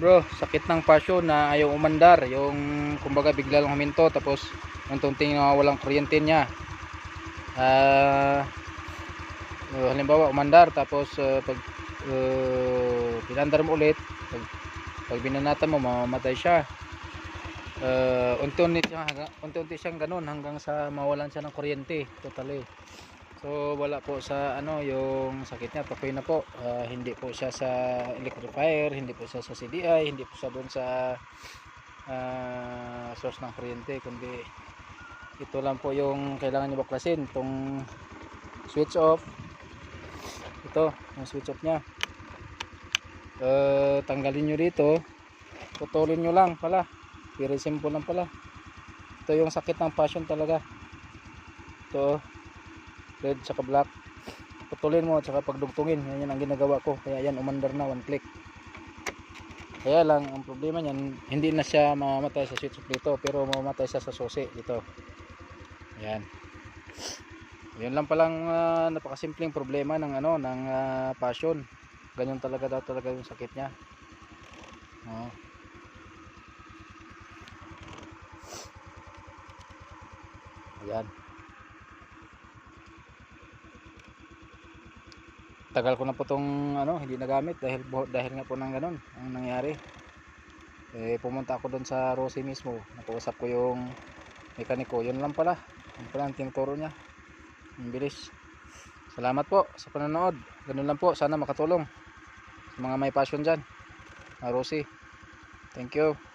bro, sakit ng passion na ayaw umandar. Yung kumbaga bigla lang huminto tapos untung-ting na walang kuryente niya. Ah, uh, halimbawa umandar tapos uh, pag uh, pinandar mo ulit, pag, pag binanatan mo mamamatay siya. Uh, unti-unti siyang, unti-unti siyang ganun hanggang sa mawalan siya ng kuryente totally. So wala po sa ano yung sakit niya, tukoy na po. Ah, hindi po siya sa electrifier, hindi po siya sa CDI, hindi po siya doon sa ah, source ng kuryente kundi ito lang po yung kailangan niyo baklasin, itong switch off. Ito, yung switch off niya. Eh, tanggalin niyo dito. Putulin niyo lang pala. Very simple lang pala. Ito yung sakit ng passion talaga. Ito, red tsaka black. Putulin mo tsaka pagdugtungin. Yan, yan ang ginagawa ko. Kaya yan umandar na one click. Kaya lang ang problema niyan hindi na siya mamamatay sa off dito pero mamamatay siya sa susi dito. Yan. Yun lang palang uh, napakasimpleng problema ng ano ng ah, passion. Ganyan talaga daw talaga yung sakit niya. Oh. Ayan. Tagal ko na po tong ano hindi nagamit dahil dahil nga po ng ganun ang nangyari. Eh pumunta ako doon sa Rosie mismo. Nakausap ko yung mekaniko. Yun lang pala. Yun pala ang tinuturo niya. Ang bilis. Salamat po sa panonood. Ganun lang po. Sana makatulong sa mga may passion dyan. Na Rosie thank you